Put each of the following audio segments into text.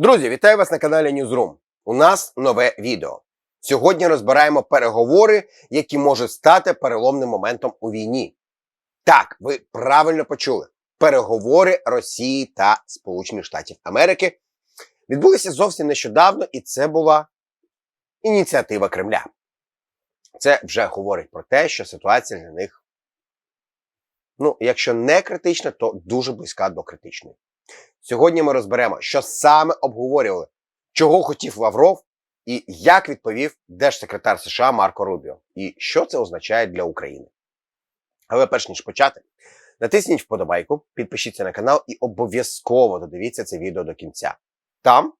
Друзі, вітаю вас на каналі Newsroom. У нас нове відео. Сьогодні розбираємо переговори, які можуть стати переломним моментом у війні. Так, ви правильно почули. Переговори Росії та Сполучених Штатів Америки відбулися зовсім нещодавно, і це була ініціатива Кремля. Це вже говорить про те, що ситуація для них, ну, якщо не критична, то дуже близька до критичної. Сьогодні ми розберемо, що саме обговорювали, чого хотів Лавров і як відповів держсекретар США Марко Рубіо, і що це означає для України. Але перш ніж почати, натисніть вподобайку, підпишіться на канал і обов'язково додивіться це відео до кінця. Там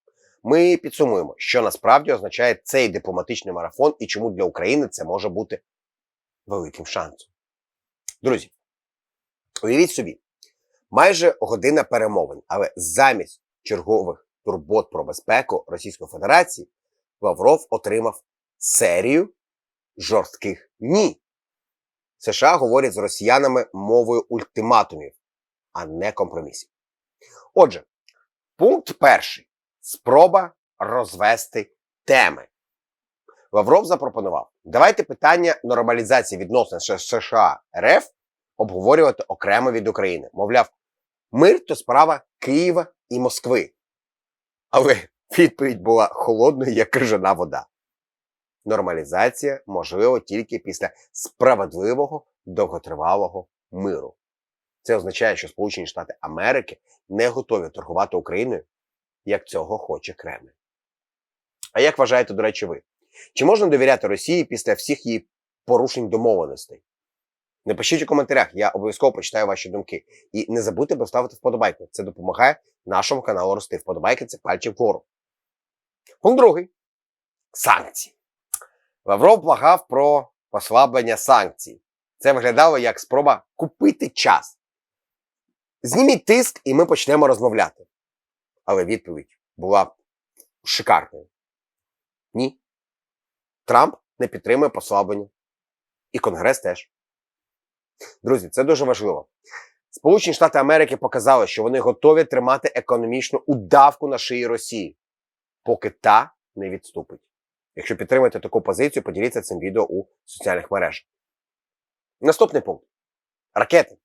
ми підсумуємо, що насправді означає цей дипломатичний марафон і чому для України це може бути великим шансом. Друзі, уявіть собі, майже година перемовин, але замість чергових турбот про безпеку Російської Федерації Лавров отримав серію жорстких ні. США говорять з росіянами мовою ультиматумів, а не компромісів. Отже, пункт перший спроба розвести теми. Лавров запропонував: давайте питання нормалізації відносин США РФ обговорювати окремо від України. Мовляв, мир то справа Києва і Москви. Але відповідь була холодною, як крижана вода. Нормалізація можливо тільки після справедливого довготривалого миру. Це означає, що Сполучені Штати Америки не готові торгувати Україною, як цього хоче Кремль. А як вважаєте, до речі, ви? Чи можна довіряти Росії після всіх її порушень домовленостей? Напишіть у коментарях, я обов'язково почитаю ваші думки. І не забудьте поставити вподобайку. Це допомагає нашому каналу рости. Вподобайки це пальці вгору. Пункт другий. Санкції. Лавров благав про послаблення санкцій. Це виглядало як спроба купити час. Зніміть тиск, і ми почнемо розмовляти. Але відповідь була шикарною. Ні. Трамп не підтримує послаблення. І Конгрес теж. Друзі, це дуже важливо. Сполучені Штати Америки показали, що вони готові тримати економічну удавку на шиї Росії, поки та не відступить. Якщо підтримуєте таку позицію, поділіться цим відео у соціальних мережах. Наступний пункт: ракети.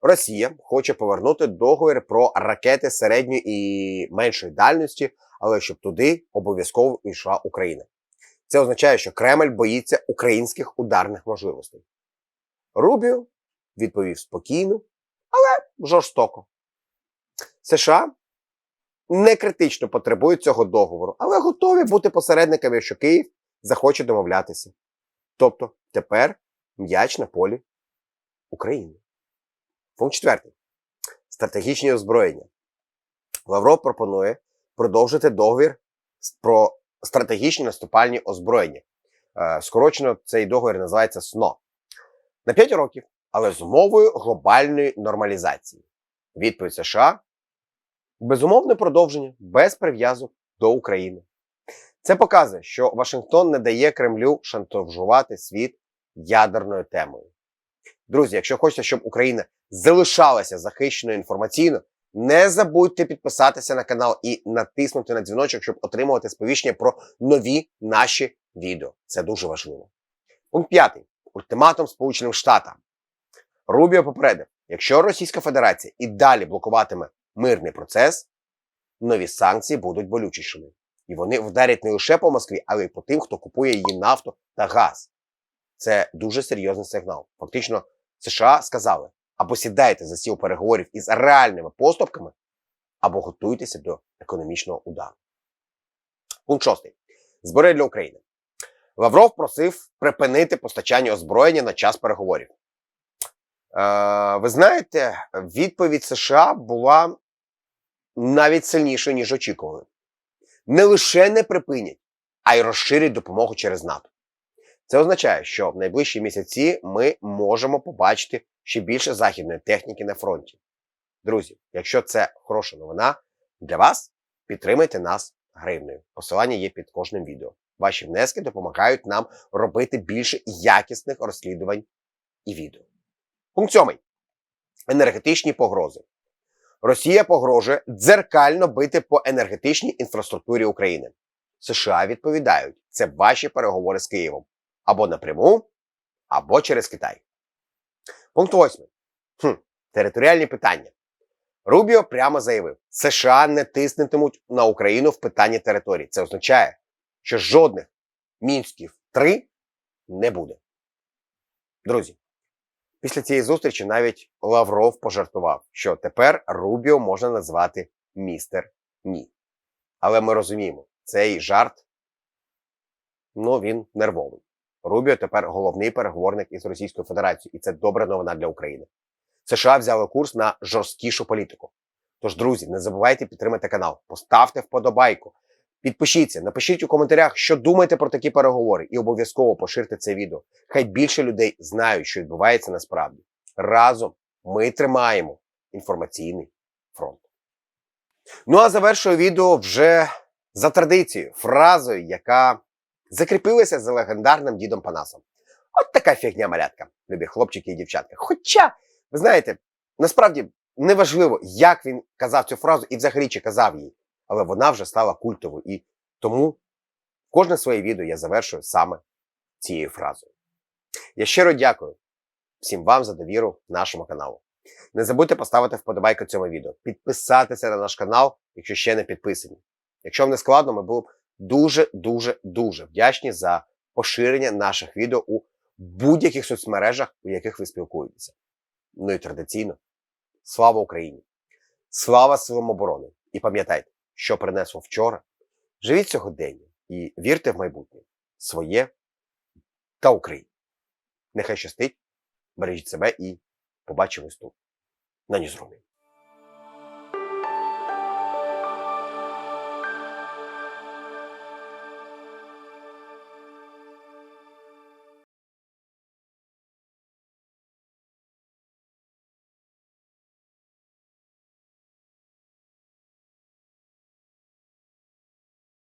Росія хоче повернути договір про ракети середньої і меншої дальності, але щоб туди обов'язково йшла Україна. Це означає, що Кремль боїться українських ударних можливостей. Рубіо відповів спокійно, але жорстоко. США не критично потребують цього договору, але готові бути посередниками, якщо Київ захоче домовлятися. Тобто тепер м'яч на полі України. Пункт четвертий. Стратегічні озброєння. Лавров пропонує продовжити договір про стратегічні наступальні озброєння. Е, Скорочено цей договір називається СНО. На 5 років, але з умовою глобальної нормалізації. Відповідь США безумовне продовження без прив'язок до України. Це показує, що Вашингтон не дає Кремлю шантажувати світ ядерною темою. Друзі, якщо хочете, щоб Україна залишалася захищеною інформаційно, не забудьте підписатися на канал і натиснути на дзвіночок, щоб отримувати сповіщення про нові наші відео. Це дуже важливо. Пункт п'ятий. Ультиматум Сполученим Штатам. Рубіо попередив, якщо Російська Федерація і далі блокуватиме мирний процес, нові санкції будуть болючішими. І вони вдарять не лише по Москві, але й по тим, хто купує її нафту та газ. Це дуже серйозний сигнал. Фактично, США сказали: або сідайте за стіл переговорів із реальними поступками, або готуйтеся до економічного удару. Пункт шостий. Збори для України. Лавров просив припинити постачання озброєння на час переговорів. Е, ви знаєте, відповідь США була навіть сильнішою, ніж очікували. Не лише не припинять, а й розширять допомогу через НАТО. Це означає, що в найближчі місяці ми можемо побачити ще більше західної техніки на фронті. Друзі, якщо це хороша новина для вас, підтримайте нас гривнею. Посилання є під кожним відео. Ваші внески допомагають нам робити більше якісних розслідувань і відео. Пункт сьомий. Енергетичні погрози. Росія погрожує дзеркально бити по енергетичній інфраструктурі України. США відповідають, це ваші переговори з Києвом або напряму, або через Китай. Пункт 8. Хм, територіальні питання. Рубіо прямо заявив: США не тиснетимуть на Україну в питанні територій. Це означає, що жодних мінськів 3 не буде. Друзі, після цієї зустрічі навіть Лавров пожартував, що тепер Рубіо можна назвати містер Ні. Але ми розуміємо, цей жарт, ну він нервовий. Рубіо тепер головний переговорник із Російською Федерацією, і це добра новина для України. США взяли курс на жорсткішу політику. Тож, друзі, не забувайте підтримати канал, поставте вподобайку, підпишіться, напишіть у коментарях, що думаєте про такі переговори, і обов'язково поширте це відео. Хай більше людей знають, що відбувається насправді. Разом ми тримаємо інформаційний фронт. Ну а завершую відео вже за традицією, фразою, яка закріпилася за легендарним дідом Панасом. От така фігня малятка, любі хлопчики і дівчатка. Хоча, ви знаєте, насправді неважливо, як він казав цю фразу і взагалі чи казав її, але вона вже стала культовою. І тому кожне своє відео я завершую саме цією фразою. Я щиро дякую всім вам за довіру нашому каналу. Не забудьте поставити вподобайку цьому відео, підписатися на наш канал, якщо ще не підписані. Якщо вам не складно, ми були б дуже, дуже, дуже вдячні за поширення наших відео у будь-яких соцмережах, у яких ви спілкуєтеся. Ну і традиційно, слава Україні! Слава силам оборони! І пам'ятайте, що принесло вчора. Живіть сьогодення і вірте в майбутнє своє та Україні. Нехай щастить, бережіть себе і побачимось тут на Ньюзрумі.